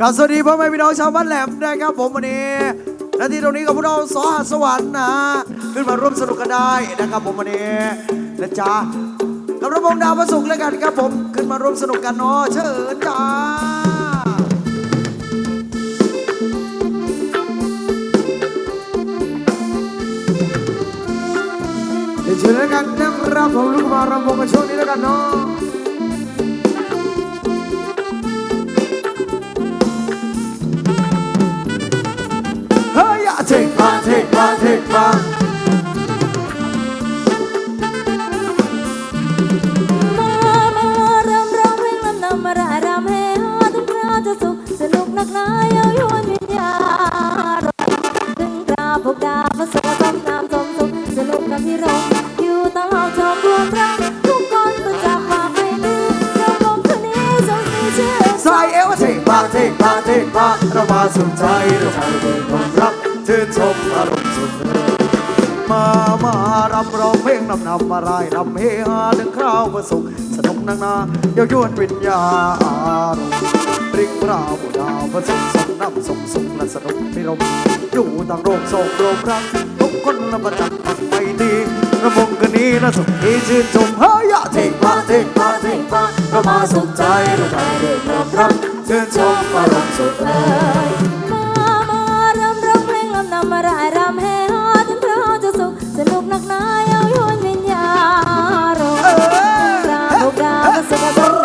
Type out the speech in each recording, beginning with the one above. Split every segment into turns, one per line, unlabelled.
กับสวัสดีพ่อแม่พี่น้องชาวบ้านแหลมนะครับผมวันนี้และที่ตรงนี้กับพวกเราสอหัสสวรรค์นะขึ้นมาร่วมสนุกกันได้นะครับผมวันนี้นะจ๊ะกับระบบดาวประสุกร์แล้วกันครับผมขึ้นมาร่วมสนุกกันเนาะเชิญจ้าเดี๋ยวเชิญแล้วกันนะครับผมลูกมารำวงกันช่วงนี้แล้วกันเนาะ
นักหนาเย้ายวนวิญญาณถึงคราวพวกดาวมาสวสมน้ำสมสุขสนุกกับพี่รมอยู่ตลอดชมรวมรักทุกคนประจักษ์ฝากให้ดีเราลงคืนนี้ทรงมีชื่อ
ใส่เอวเทคมาเทคมาเทคมาเรามาสนใจเราใจเปิดความรักชื่นชมอารมณ์สุดมามารำร้องเพลงนำนำมารายรำเฮฮาถึงคราวประสุขสนุกนักนาเย้ายวนวิญญาณ ปริงราวดาวประสุขสมน้ำสมสุขและสนุกพิรมอยู่ต่างโรคโศกโรมรักทุกคนละประจักษ์มันไม่ดีระมงกันนี้นะสุขที่ชื่นชมเฮ้ยเทคมาเทคมาเทคมาเรามาสนใจเราใจเปิดความรักชื่นชมอารมณ์สุด
เลยมามาเริ่มร้องเพลงลำนำมารายรำให้ฮาถึงคราจะสุขสนุกนักหนาเย้ายวนวิญญาณดาวลูกดาวมาสุขสม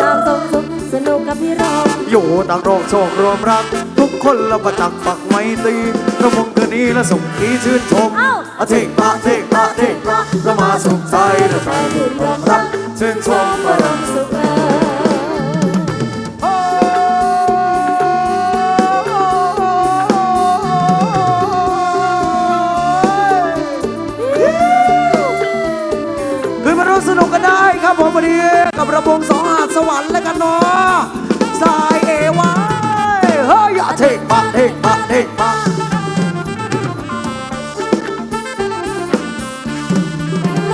อยู่ต่างโรคโชครวมรัก ทุกคนละประจักษ์ฝักไม่ตีระมงคืนนี้และส่งที่ชื่นชมอาเทกมาเทกมาเทกมาเรามาสุขใจเราใจดื่มความรักชื่นชมอารมณ์
สุขเลย
โอ้คือมาร่วมสนุกกันได้ครับผมวันนี้กับระบงสองหาดสวรรค์แล้วกันเนาะสายเอวาย เฮ้ยอย่าเทกมาเทกมาเทกมา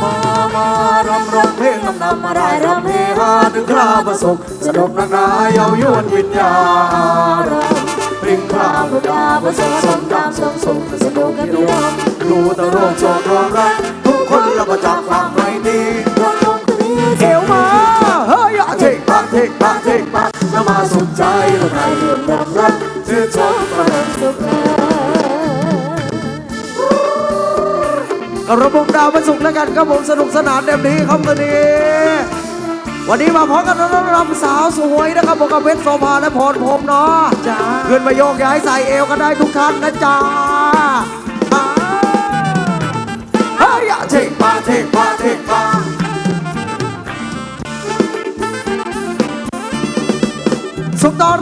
มามารำร้องเพลงนำนำมารายรำเฮฮาถึงคราประสบสนุกนักหนาเย้ายวนวิญญาณปริงคราบดาประสบสมดามสมสมสนุกกันดีดูตะโรคโชครวมรักทุกคนละประจักษ์ความไม่ดีรวมลงกันนี้เอวมาเฮ้ยอาเทกมาเทกมาเทกมาแล้วมาสนใจเราได้ดื่มดำรัก ชื่นมอาม
สุขเล
กับระบบดาวมันสุกร์แล้วกันครับผมสนุกสนานเต็มที่ครับวันนี้ วันนี้มาพร้อมกับน้องรำสาวสวยนะครับผมกับเพชรโซภาและพรพรมเนาะจ้าขึ้นมาโยกย้ายใส่เอวกันได้ทุกท่านนะจ๊ะอ่าเฮ้ยเทกมาเทกมาเทกมาสุขตอน